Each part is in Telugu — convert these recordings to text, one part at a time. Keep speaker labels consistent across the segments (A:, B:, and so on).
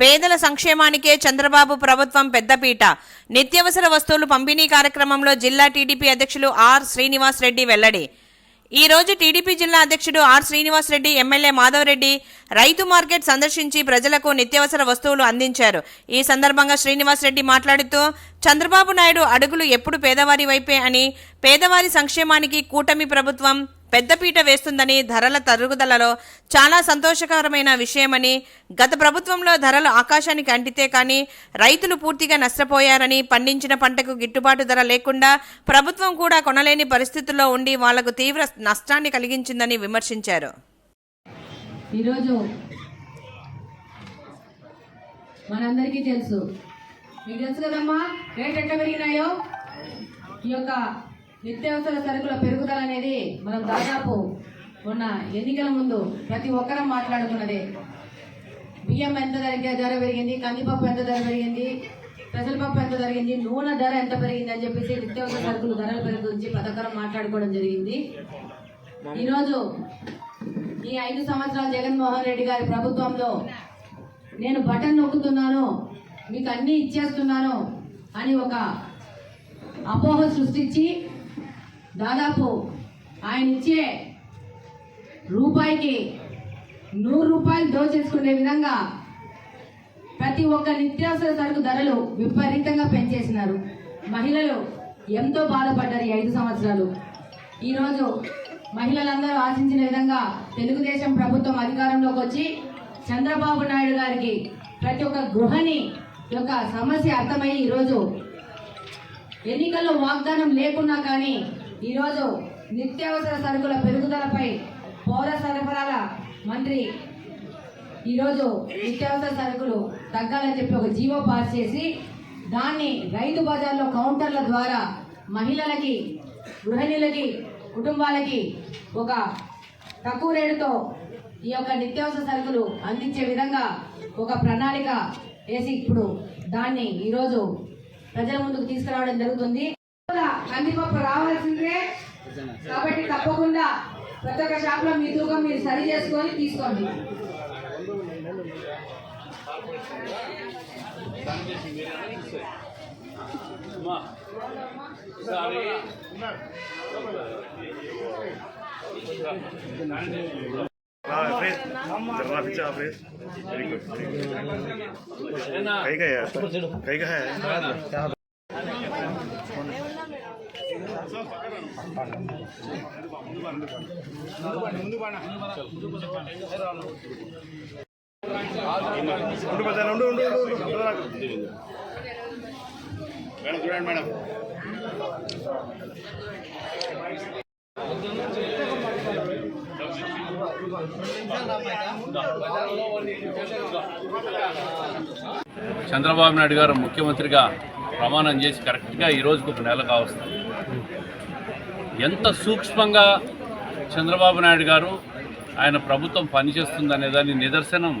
A: పేదల సంక్షేమానికే చంద్రబాబు ప్రభుత్వం పెద్దపీట నిత్యావసర వస్తువులు పంపిణీ కార్యక్రమంలో జిల్లా టీడీపీ అధ్యక్షులు ఆర్ శ్రీనివాస్ రెడ్డి వెల్లడి. ఈ రోజు టీడీపీ జిల్లా అధ్యక్షుడు ఆర్ శ్రీనివాస్ రెడ్డి ఎమ్మెల్యే మాధవరెడ్డి రైతు మార్కెట్ సందర్శించి ప్రజలకు నిత్యావసర వస్తువులు అందించారు. ఈ సందర్భంగా శ్రీనివాస్ రెడ్డి మాట్లాడుతూ చంద్రబాబు నాయుడు అడుగులు ఎప్పుడు పేదవారి వైపే అని పేదవారి సంక్షేమానికి కూటమి ప్రభుత్వం పెద్దపీట వేస్తుందని ధరల తరుగుదలలో చాలా సంతోషకరమైన విషయమని గత ప్రభుత్వంలో ధరలు ఆకాశానికి అంటితే కానీ రైతులు పూర్తిగా నష్టపోయారని పండించిన పంటకు గిట్టుబాటు ధర లేకుండా ప్రభుత్వం కూడా కొనలేని పరిస్థితుల్లో ఉండి వాళ్ళకు తీవ్ర నష్టాన్ని కలిగించిందని విమర్శించారు.
B: ఈరోజు మనందరికీ తెలుసు. మీకు తెలుసు కదమ్మా? రేట్ ఎట్లా పెరిగినాయో? ఈ యొక్క నిత్యావసర సరుకుల పెరుగుదల అనేది మనం దాదాపు ఉన్న ఎన్నికల ముందు ప్రతి ఒక్కరం మాట్లాడుకున్నదే. బియ్యం ఎంత ధర ధర పెరిగింది? కందిపప్పు ఎంత ధర పెరిగింది? పెసరపప్పు ఎంత జరిగింది? నూనె ధర ఎంత పెరిగింది అని చెప్పేసి నిత్యావసర సరుకులు ధరల పెరుగు గురించి మాట్లాడుకోవడం జరిగింది. ఈరోజు ఈ ఐదు సంవత్సరాలు జగన్మోహన్ రెడ్డి గారి ప్రభుత్వంలో నేను బటన్ నొక్కుతున్నాను మీకు అన్నీ ఇచ్చేస్తున్నాను అని ఒక అపోహ సృష్టించి దాదాపు ఆయన ఇచ్చే రూపాయికి నూరు రూపాయలు దోచేసుకునే విధంగా ప్రతి ఒక్క నిత్యావసర సరుకు ధరలు విపరీతంగా పెంచేసినారు. మహిళలు ఎంతో బాధపడ్డారు ఈ ఐదు సంవత్సరాలు. ఈరోజు మహిళలందరూ ఆశించిన విధంగా తెలుగుదేశం ప్రభుత్వం అధికారంలోకి వచ్చి చంద్రబాబు నాయుడు గారికి ప్రతి ఒక్క గృహని యొక్క సమస్య అర్థమై ఈరోజు ఎన్నికల్లో వాగ్దానం లేకున్నా కానీ ఈరోజు నిత్యావసర సరుకుల పెరుగుదలపై పౌర సరఫరాల మంత్రి ఈరోజు నిత్యావసర సరుకులు తగ్గాలని చెప్పి ఒక జీవో పాస్ చేసి దాన్ని రైతు బజార్లో కౌంటర్ల ద్వారా మహిళలకి గృహిణులకి కుటుంబాలకి ఒక తక్కువ రేటుతో ఈ యొక్క నిత్యావసర సరుకులు అందించే విధంగా ఒక ప్రణాళిక వేసి ఇప్పుడు దాన్ని ఈరోజు ప్రజల ముందుకు తీసుకురావడం జరుగుతుంది. కందిపప్పు రావాల్సిందే కాబట్టి తప్పకుండా ప్రతి ఒక్క షాప్ లో మీ తూకం మీరు సరి చేసుకొని తీసుకోండి
C: हाँ फ्रेश जरा पीछे फ्रेश वेरी गुड कहीं का है कहीं का है ఉండు బజార్ ఉండు ఉండు ఉండు మేడం చూడండి మేడం
D: చంద్రబాబు నాయుడు గారు ముఖ్యమంత్రిగా ప్రమాణం చేసి కరెక్ట్గా ఈరోజుకు ఒక నెల కావస్తుంది. ఎంత సూక్ష్మంగా చంద్రబాబు నాయుడు గారు ఆయన ప్రభుత్వం పనిచేస్తుందనే దాని నిదర్శనం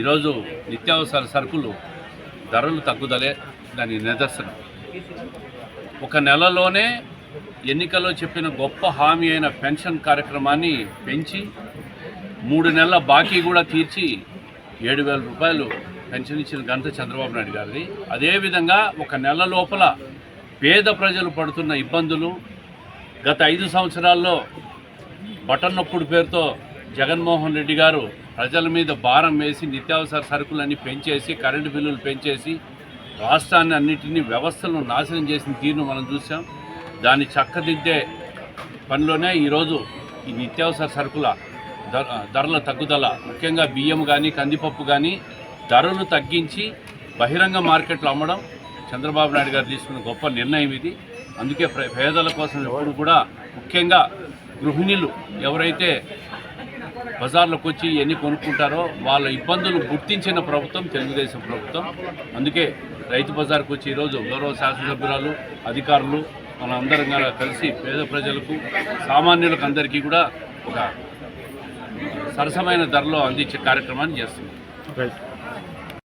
D: ఈరోజు నిత్యావసర సరుకులు ధరలు తగ్గుదలే దాని నిదర్శనం. ఒక నెలలోనే ఎన్నికల్లో చెప్పిన గొప్ప హామీ అయిన పెన్షన్ కార్యక్రమాన్ని పెంచి మూడు నెలల బాకీ కూడా తీర్చి ఏడు వేల రూపాయలు పెన్షన్ ఇచ్చిన ఘనత చంద్రబాబు నాయుడు గారిది. అదేవిధంగా ఒక నెల లోపల పేద ప్రజలు పడుతున్న ఇబ్బందులు గత ఐదు సంవత్సరాల్లో బటన్ నొప్పుడు పేరుతో జగన్మోహన్ రెడ్డి గారు ప్రజల మీద భారం వేసి నిత్యావసర సరుకులన్నీ పెంచేసి కరెంటు బిల్లులు పెంచేసి రాష్ట్రాన్ని అన్నిటినీ వ్యవస్థలను నాశనం చేసిన తీరును మనం చూసాం దాన్ని చక్కదిద్దే పనిలోనే ఈరోజు ఈ నిత్యావసర సరుకుల ధరల తగ్గుదల ముఖ్యంగా బియ్యం కానీ కందిపప్పు కానీ ధరలు తగ్గించి బహిరంగ మార్కెట్లో అమ్మడం చంద్రబాబు నాయుడు గారు తీసుకున్న గొప్ప నిర్ణయం ఇది. అందుకే పేదల కోసం ఎప్పుడు కూడా ముఖ్యంగా గృహిణులు ఎవరైతే బజార్లకు వచ్చి ఎన్ని కొనుక్కుంటారో వాళ్ళ ఇబ్బందులు గుర్తించిన ప్రభుత్వం తెలుగుదేశం ప్రభుత్వం. అందుకే రైతు బజార్కు వచ్చి ఈరోజు గౌరవ శాసనసభ్యురాలు అధికారులు మనందరం కలిసి పేద ప్రజలకు సామాన్యులకు అందరికీ కూడా ఒక సరసమైన ధరలో అందించే కార్యక్రమాన్ని చేస్తుంది